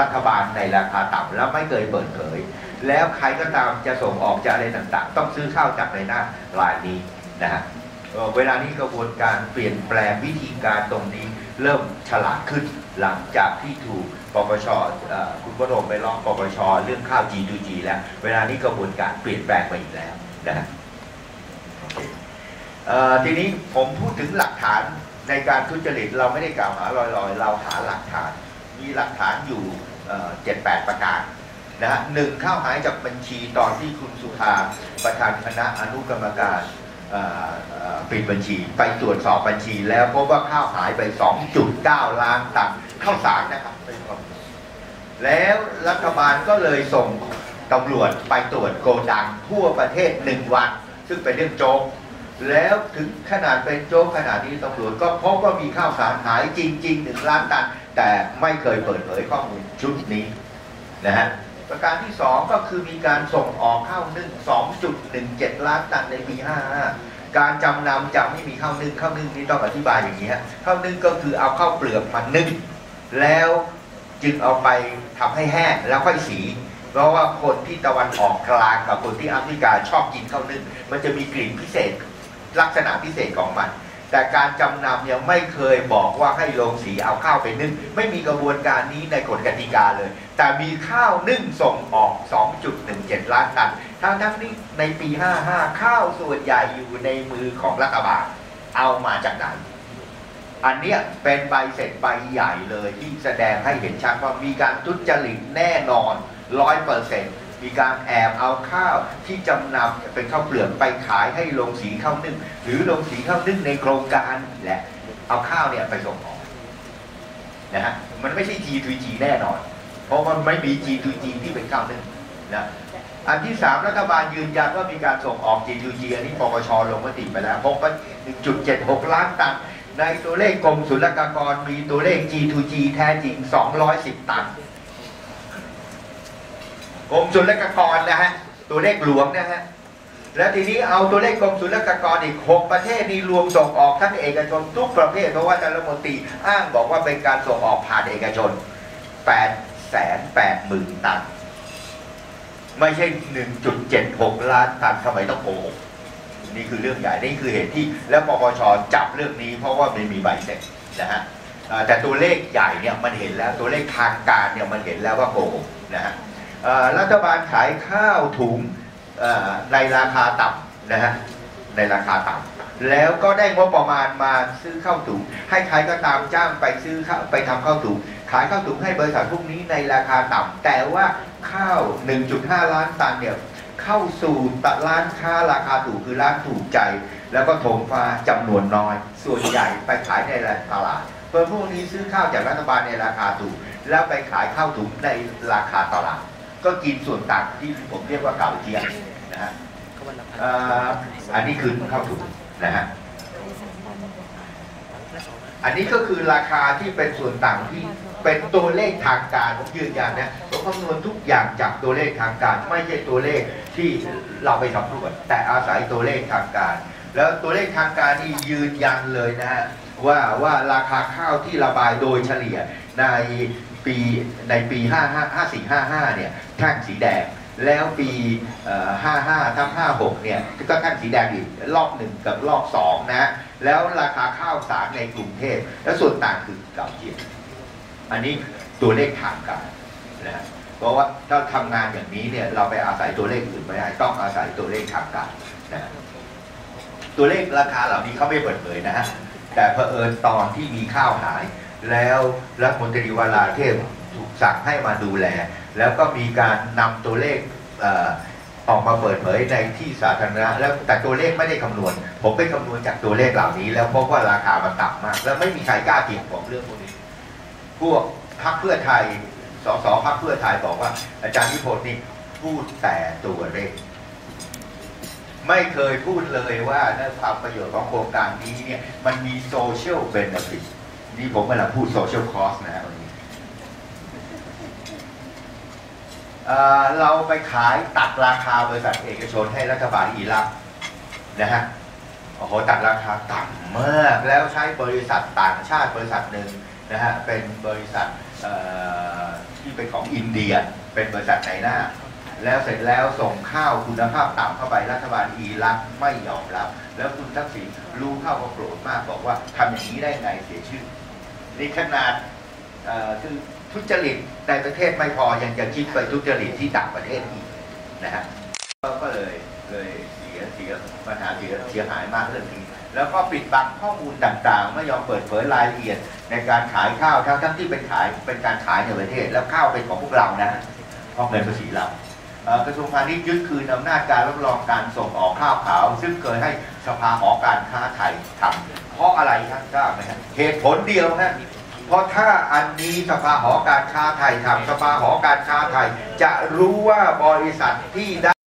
รัฐบาลในราคาต่ำแล้วไม่เคยเปิดเผย แล้วใครก็ตามจะส่งออกจะอะไรต่างๆ ต้องซื้อข้าวจากในหน้ารายนี้นะฮะเวลานี้กระบวนการเปลี่ยนแปลงวิธีการตรงนี้เริ่มฉลาดขึ้นหลังจากที่ถูกปปชคุณพระองค์ไปร้องปปชเรื่องข้าว G2G แล้ว เวลานี้กระบวนการเปลี่ยนแปลงไปอีกแล้วนะฮะทีนี้ผมพูดถึงหลักฐานในการทุจริตเราไม่ได้กล่าวหาลอยๆ เราหาหลักฐาน มีหลักฐานอยู่เจ็ดแปดประการนะฮะหนึ่งข้าวหายจากบัญชีตอนที่คุณสุธาประธานคณะอนุกรรมการปิดบัญชีไปตรวจสอบบัญชี แล้วพบว่าข้าวหายไป 2.9 ล้านตันข้าวสารนะครับแล้วรัฐบาลก็เลยส่งตำรวจไปตรวจโกดังทั่วประเทศหนึ่งวัน ซึ่งเป็นเรื่องโจก แล้วถึงขนาดเป็นโจ๊กขนาดนี้ตำรวจก็พบว่ามีข้าวสารหายจริงๆหนึ่งล้านตัน แต่ไม่เคยเปิดเผยข้อมูลชุดนี้นะฮะประการที่สองก็คือมีการส่งออกข้าวนึ่ง2.17 ล้านตันในปี 55 การจำนำจะไม่มีข้าวนึ่งข้าวนึ่งนี่ต้องอธิบายอย่างนี้ฮะข้าวนึ่งก็คือเอาข้าวเปลือกมานึ่งแล้วจึงเอาไปทำให้แห้งแล้วค่อยสี เพราะว่าคนที่ตะวันออกกลางกับคนที่แอฟริกาชอบกินข้าวนึ่งมันจะมีกลิ่นพิเศษ ลักษณะพิเศษของมัน แต่การจำนำยังไม่เคยบอกว่าให้โรงสีเอาข้าวไปนึ่ง ไม่มีกระบวนการนี้ในกฎกติกาเลย แต่มีข้าวนึ่งส่งออก 2.17 ล้านตันทั้งทั้งนี้ในปี 55 ข้าวส่วนใหญ่อยู่ในมือของรัฐบาลเอามาจากไหนอันเนี้ยเป็นใบเสร็จใบใหญ่เลยที่แสดงให้เห็นชัดว่ามีการทุจริตแน่นอนร้อยเปอร์เซ็นต์ มีการแอบเอาข้าวที่จำนำเป็นข้าวเปลือกไปขายให้โรงสีข้าวนึ่งหรือโรงสีข้าวนึ่งในโครงการแหละเอาข้าวเนี่ยไปส่งออกนะฮะมันไม่ใช่ G2G แน่นอน เพราะมันไม่มี G2G ที่เป็นข้าวนึ่งนะอันที่สามรัฐบาลยืนยันว่ามีการส่งออก G2G อันนี้ปปชลงมติไปแล้วพบว่า1.76 ล้านตันในตัวเลขกรมศุลกากรมีตัวเลข G2G แท้จริง 210 ตัน กรมศุลกากรนะฮะตัวเลขหลวงนะฮะแล้วทีนี้เอาตัวเลขกรมศุลกากรอีก 6 ประเทศนี้รวมส่งออกทั้งเอกชนทุกประเภทเพราะว่าท่ารมนตรีอ้างบอกว่าเป็นการส่งออกผ่านเอกชน8แสน8หมื่นตัน ไม่ใช่ 1.76 ล้านตันทำไมต้องโกหกนี่คือเรื่องใหญ่นี่คือเหตุที่ แล้วปปชจับเรื่องนี้เพราะว่ามันมีใบเสร็จนะฮะแต่ตัวเลขใหญ่เนี่ยมันเห็นแล้วตัวเลขทางการเนี่ยมันเห็นแล้วว่าโกหกนะฮะ รัฐบาลขายข้าวถุงในราคาต่ำนะฮะในราคาต่ำแล้วก็ได้งบประมาณมาซื้อข้าวถุง ให้ใครก็ตามจ้างไปซื้อข้าวไปทำข้าวถุงขายข้าวถุงให้บริษัทพวกนี้ในราคาต่ำแต่ว่าข้าว 1.5 ล้านตันเนี่ยเข้าสู่ตลาดค้าราคาถูกคือร้านถูกใจ แล้วก็ถมฟ้าจำนวนน้อย ส่วนใหญ่ไปขายในตลาดเพื่อพวกนี้ซื้อข้าวจากรัฐบาลในราคาถูก แล้วไปขายข้าวถุงในราคาตลาด ก็กินส่วนต่างที่ผมเรียกว่าเก่าเทียมนะฮะเอ่ออันนี้คือข้าวถุงนะฮะอันนี้ก็คือราคาที่เป็นส่วนต่างที่เป็นตัวเลขทางการผมยืนยันนะผมคำนวณทุกอย่างจากตัวเลขทางการ ไม่ใช่ตัวเลขที่เราไปสำรวจแต่อาศัยตัวเลขทางการ แล้วตัวเลขทางการนี่ยืนยันเลยนะฮะว่าว่าราคาข้าวที่ระบายโดยเฉลี่ยใน ปีในปี55455 เนี่ยแท่งสีแดง แล้วปี 55ทั้ง56 เนี่ยก็แท่งสีแดงอีกรอบหนึ่งกับรอบสองนะแล้วราคาข้าวสารในกรุงเทพและส่วนต่างคือเก่าเทียมอันนี้ตัวเลขทางการนะเพราะว่าถ้าทำงานอย่างนี้เนี่ยเราไปอาศัยตัวเลขอื่นไม่ได้ต้องอาศัยตัวเลขทางการนะฮะตัวเลขราคาเหล่านี้เขาไม่เปิดเผยนะฮะแต่เผอิญตอนที่มีข้าวหาย แล้วรัฐมนตรีวราเทพถูกสั่งให้มาดูแล แล้วก็มีการนำตัวเลขเอออกมาเปิดเผยในที่สาธารณะแล้วแต่ตัวเลขไม่ได้คำนวณ ผมไปคำนวณจากตัวเลขเหล่านี้ แล้วพบว่าราคามันต่ำมาก แล้วไม่มีใครกล้าเถียงผมเรื่องพวกนี้ พวกพรรคเพื่อไทยสสพรรคเพื่อไทยบอกว่า อาจารย์นิพนธ์นี่พูดแต่ตัวเลขไม่เคยพูดเลยว่าความประโยชน์ของโครงการนี้เนี่ยมันมีโซเชียลเบนฟิต นี่ผมกำลังพูดโซเชียลคอสนะฮะวันนี้เราไปขายตัดราคาบริษัทเอกชนให้รัฐบาลอิรักนะฮะโอ้โหตัดราคาต่ำมากแล้วใช้บริษัทต่างชาติบริษัทหนึ่งนะฮะเป็นบริษัทที่เป็นของอินเดีย เป็นบริษัทไหนหน้า แล้วเสร็จแล้วส่งข้าวคุณภาพต่ำเข้าไปรัฐบาลอิรักไม่ยอมรับ แล้วคุณทักษิณรู้เข้าก็โกรธมากบอกว่าทำอย่างนี้ได้ไงเสียชื่อ นี่ขนาดคือทุจริตในประเทศไม่พอยังจะคิดไปทุจริตที่ต่างประเทศอีกนะฮะก็ก็เลยเลยเสียเสียปัญหาเสียเสียหายมากเรื่องนี้แล้วก็ปิดบังข้อมูลต่างๆ ไม่ยอมเปิดเผยรายละเอียดในการขายข้าวทั้งทั้งที่เป็นขายเป็นการขายในประเทศ แล้วข้าวเป็นของพวกเรานะเพราะเงินภาษีเรากระทรวงพาณิชย์ยึดคืนอำนาจการรับรองการส่งออกข้าวขาว ซึ่งเคยให้สภาหอการค้าไทยทำะอะไรครับทราบไหมครับเหตุผลเดียวฮะเพราะถ้าอันนี้สภาหอการค้าไทยทำสภาหอการค้าไทย จะรู้ว่าบริษัทที่ได้